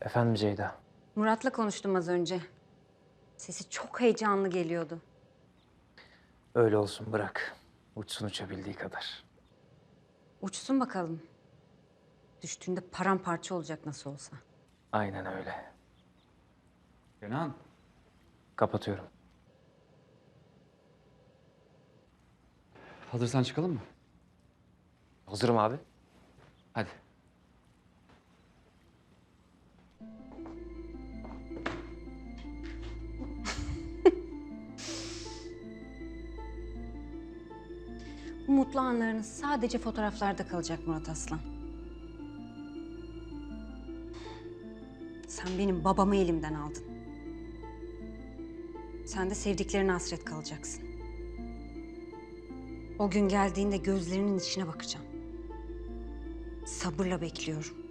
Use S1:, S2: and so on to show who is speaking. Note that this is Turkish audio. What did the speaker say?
S1: Efendim Ceyda.
S2: Murat'la konuştum az önce. Sesi çok heyecanlı geliyordu.
S1: Öyle olsun bırak. Uçsun uçabildiği kadar.
S2: Uçsun bakalım. Düştüğünde paramparça olacak nasıl olsa.
S1: Aynen öyle.
S3: Kenan.
S1: Kapatıyorum.
S3: Hazırsan çıkalım mı?
S1: Hazırım abi.
S3: Hadi.
S2: Bu anlarınız sadece fotoğraflarda kalacak Murat Aslan. Sen benim babamı elimden aldın. Sen de sevdiklerine hasret kalacaksın. O gün geldiğinde gözlerinin içine bakacağım. Sabırla bekliyorum.